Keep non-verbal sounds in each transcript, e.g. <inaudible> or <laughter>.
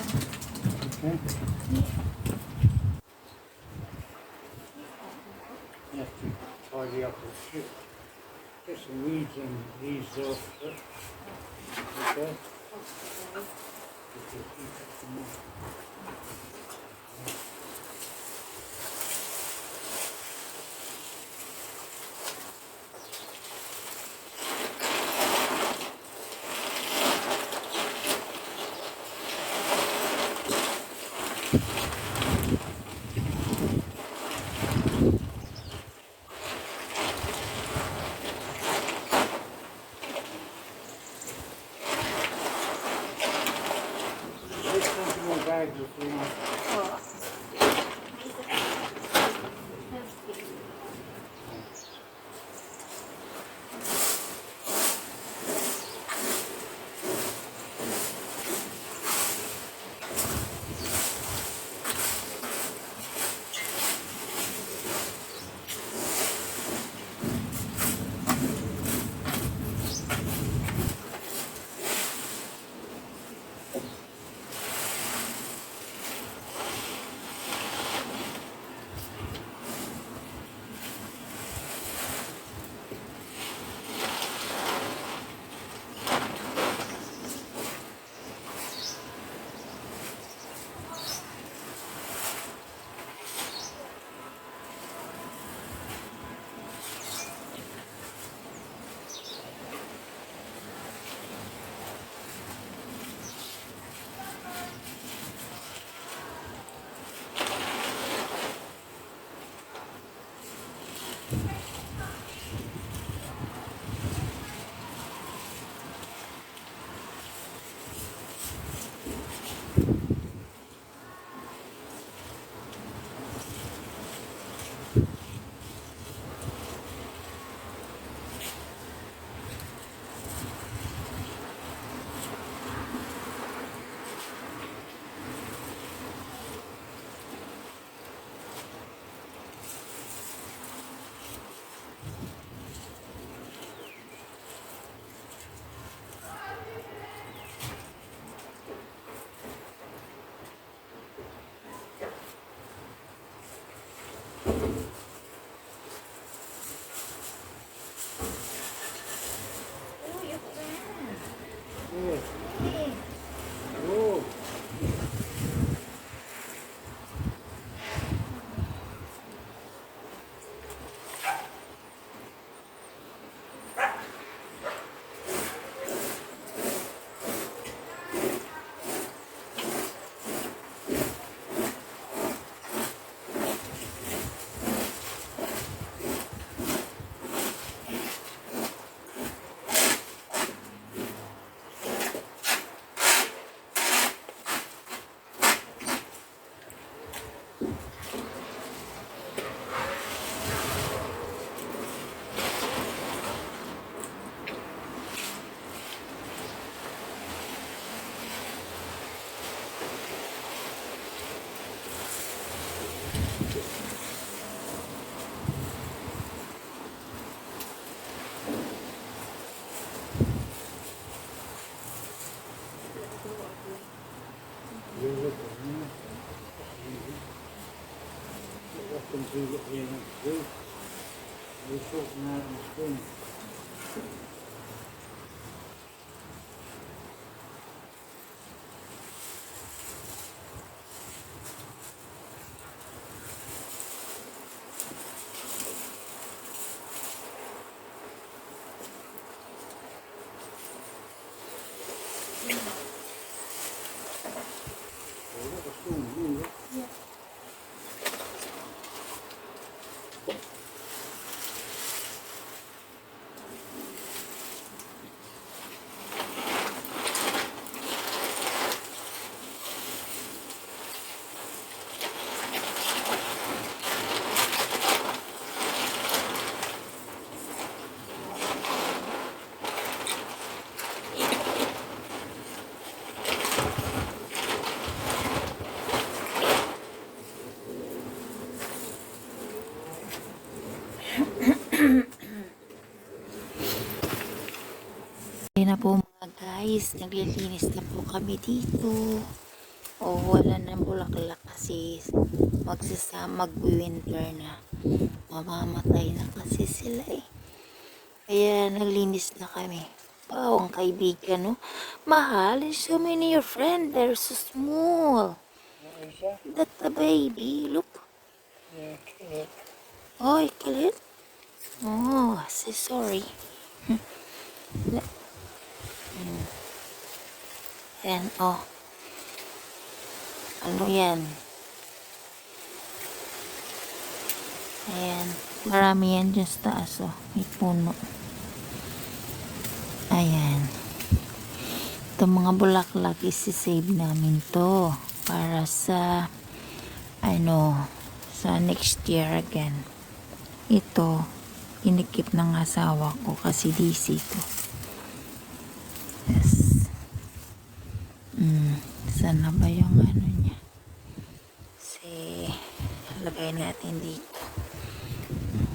Okay. Tidy up the shit. Get some weeds and leaves off. Okay? What can do what we want to do. We're Ayun na po mga guys, naglilinis na po kami dito. o wala na bulaklak kasi magsasa mag-winter na. Mamamatay na kasi sila eh. Kaya naglinis na kami. Wow ang kaibigan no? Mahal so many your friend they're so small. Is that? that's the baby look. Oh kulit oh say sorry <laughs> Hmm. Oh. Ano yan? Ayan. Marami yan dyan sa taas, oh. May puno. Ayan. Itong mga bulaklak, isi-save namin to. Para sa, ano, sa next year again. Ito, inikip ng asawa ko kasi DC to. Mm, sana ba yung ano niya? Si, lagay natin dito.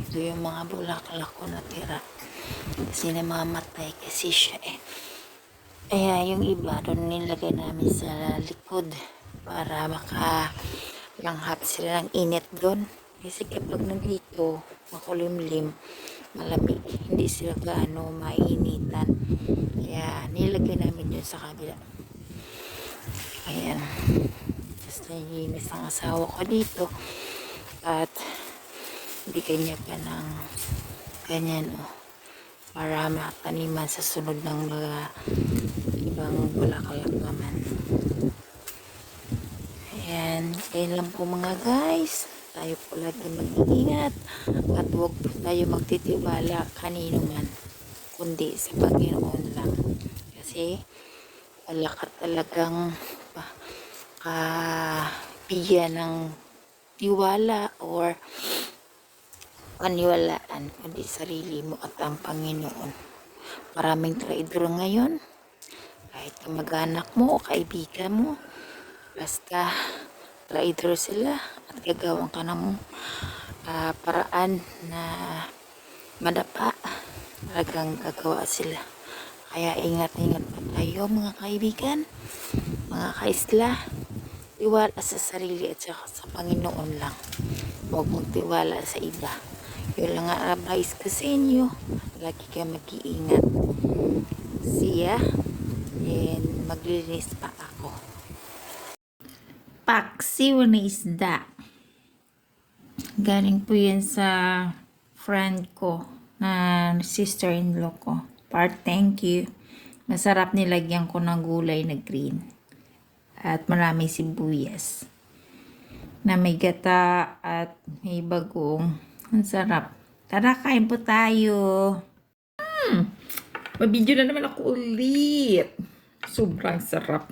Ito yung mga bulaklak ko natira. Kasi namamatay kasi siya eh. Kaya yung iba doon nilagay namin sa likod para maka langhap sila ng init doon. Kasi kapag nandito, makulimlim, malamig, hindi sila gaano mainitan. Kaya nilagay namin yun sa kabila. Ayan. Tapos naiinis ang asawa ko dito. At bigyan niya pa ng ganyan oh. Para mataniman sa sunod ng mga ibang bulaklak naman. Ayan. Ayan lang po mga guys. Tayo po lagi mag-iingat. At huwag po tayo magtitiwala kanino man. Kundi sa Panginoon lang. Kasi wala ka talagang pa, ka bigyan ng tiwala or paniwalaan kundi sarili mo at ang Panginoon. Maraming traidor ngayon. Kahit kamag-anak mo o kaibigan mo. Basta traidor sila at gagawin ka ng ah, paraan na madapa. Talagang gagawa sila. Kaya ingat-ingat po tayo mga kaibigan, mga kaisla. Tiwala sa sarili at saka sa Panginoon lang. Huwag mong tiwala sa iba. Yun lang ang advice ko sa inyo. Lagi kayo mag-iingat. Siya. And maglinis pa ako. Paksiw na isda. Galing po yan sa friend ko na sister-in-law ko. Part thank you. Masarap nilagyan ko ng gulay na green. At marami sibuyas. Na may gata at may bagong. Ang sarap. Tara, kain po tayo. Hmm. Mabidyo na naman ako ulit. Sobrang sarap.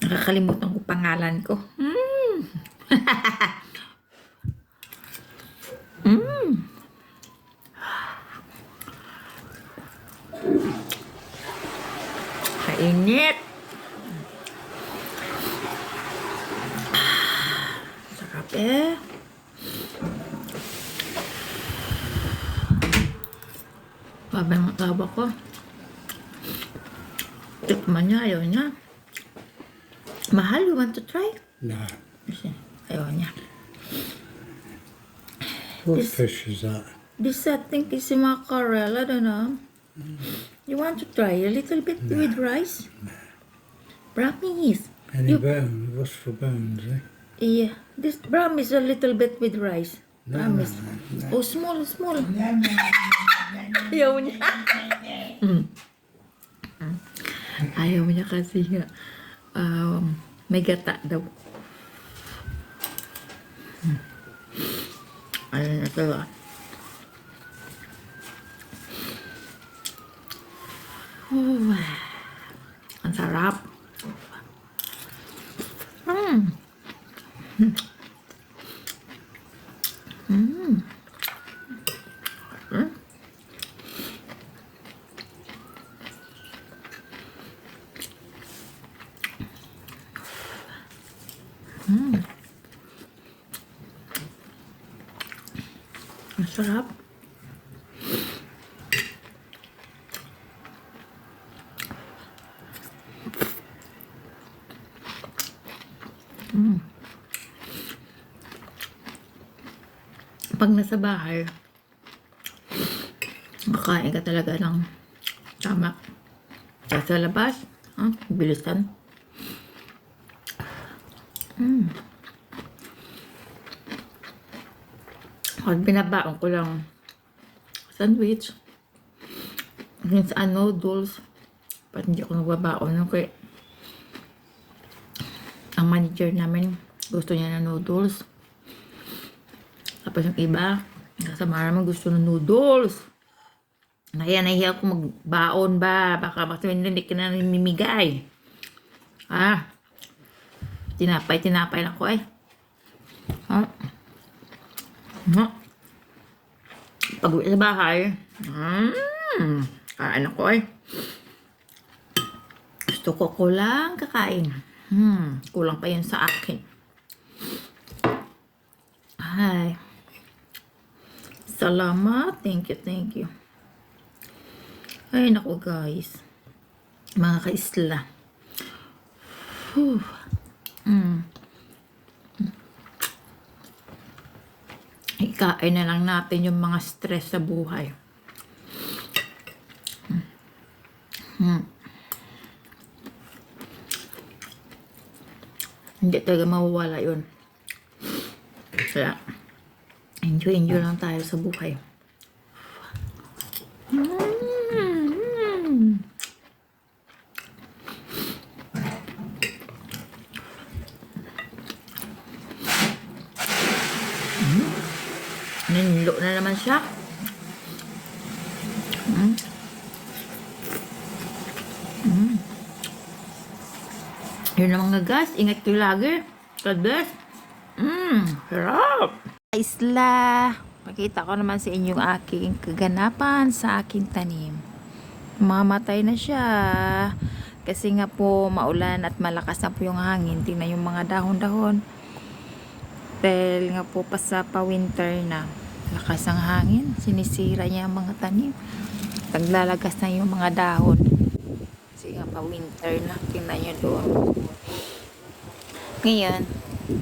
Nakakalimutan ko pangalan ko. Mm. <laughs> mm. Kainit. Sarap eh. Babe ng tawa ko. Tikman niya, ayaw niya. Mahal, you want to try? No. Kasi ayaw niya. What This- fish is that? This I think is mackerel, I don't know. You want to try a little bit with rice? Brahmis. Any You- bone? What's for bones, eh? Yeah, this brahmis a little bit with rice. Brahmis. Oh, small, small. <laughs> Ayaw niya. Mm. Ayaw niya kasi nga um, may gata daw. Mm. Na ito ah. Oh, ang sarap. Mm. Mm. Mm. Ang sarap. Mm. Pag nasa bahay, makain ka talaga ng tama. Sa labas, ah, bilisan. Mm. Pag binabaon ko lang sandwich, minsan noodles, Ba't hindi ako nagbabaon? Okay. Ang manager namin, gusto niya ng noodles. Tapos yung iba, kasama naman gusto ng noodles. Nahiya, nahiya ako magbaon ba? Baka baka hindi ka na namimigay. Ah. Tinapay, tinapay lang ko eh. Ha? Ha? Pag uwi sa bahay, hmm, kain ako eh. Gusto ko kulang kakain. Hmm, kulang pa yun sa akin. Ay. Salamat. Thank you, thank you. Ay, naku guys. Mga kaisla. Whew. Hmm. Ikain na lang natin yung mga stress sa buhay. Hmm. Hindi talaga mawawala yun. Kaya, enjoy, enjoy lang tayo sa buhay. Mm. Mm. Na naman siya. Mm. Mm. Yun ang mga gas. Ingat kayo lagi. God bless. Mmm, sarap. Isla, pakita ko naman sa inyo ang aking kaganapan sa aking tanim. Mamatay na siya. Kasi nga po, maulan at malakas na po yung hangin. Tingnan yung mga dahon-dahon. Dahil nga po pa sa pa-winter na. Lakas ang hangin. Sinisira niya ang mga tanim. Naglalagas na yung mga dahon. Kasi nga pa-winter na. Tingnan niyo doon. Ngayon,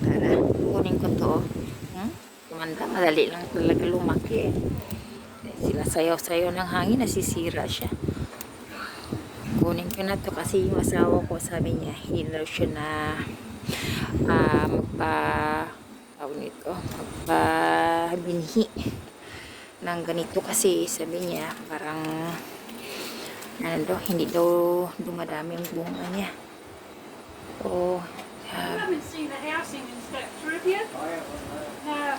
tara, kunin ko to tumanda. Madali lang talaga lumaki eh. Sinasayaw-sayaw ng hangin, nasisira siya. Kunin ko na to kasi yung asawa ko sabi niya, hinaw siya na uh, magpa tawag nito, magpa binhi ng ganito kasi sabi niya parang ano daw, hindi daw dumadami ang bunga niya. So, um, ah.